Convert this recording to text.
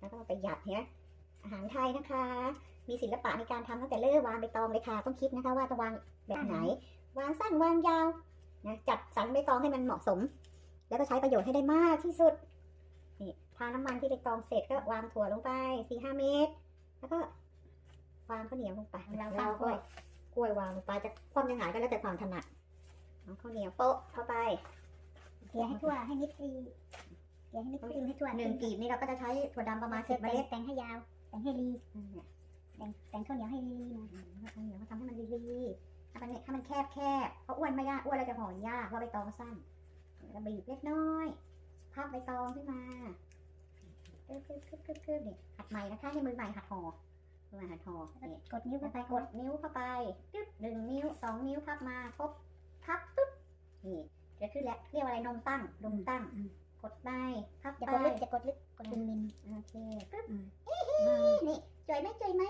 แล้วก็ประหยัดเนี่ยอาหารไทยนะคะ มีศิลปะในการทำตั้งแต่เริ่มวางใบตองเลยค่ะ ต้องคิดนะคะว่าจะวางแบบไหน วางสั้นวางยาวนะจัดสรรใบตองให้มันเหมาะสม แล้วก็ใช้ประโยชน์ให้ได้มากที่สุดนี่ทาน้ำมันที่ใบตองเสร็จก็วางถั่วลงไปสี่ห้าเมตร แล้วก็วางข้าวเหนียวลงไปเราแล้ววางกก็ล้วยกล้วยวางลงไปจะคว่ำยังไงก็แล้วแต่ความถนัดเอาข้าวเหนียวโปะเข้าไปเกลี่ยให้ทั่วให้มิดฟรี เกลี่ยให้มิดฟรีให้ทั่วหนึ่งกีบนี่เราก็จะใช้ถั่วดำประมาณสิบเมแต่งล็ดแต่งให้ยาว แต่งให้รีอืมเนี่ยแต่งแต่งข้าวเหนียวให้รีๆหน่อยอืมข้าวเหนียวมาทำให้มันรีๆถ้ามันเนี่ยถ้ามันแคบแคบๆเพราะอ้วนไม่ได้อ้วนเราจะห่อยากเพราะใบตองสั้นเราบีบเล็กน้อยพับใบตองขึ้นมาคึบคึบคึบคึบคึบนี่หัดใหม่นะคะให้มือใหม่หัดห่อมือใหม่หัดห่อนี่กดนิ้วแล้เข้าวไปไปกดนิ้วเข้าไปตึ๊บหนึ่งนิ้วสองนิ้วพับมาครบพับปุ๊บนี่จะขึ้นแล้วเรียกว่าอะไรนมตั้งนมตั้ง กดไปพับอย่ากดลึกอย่กดลึกกดมินโอเคปึ๊บนี่จ่อยไหมจ่อยไหม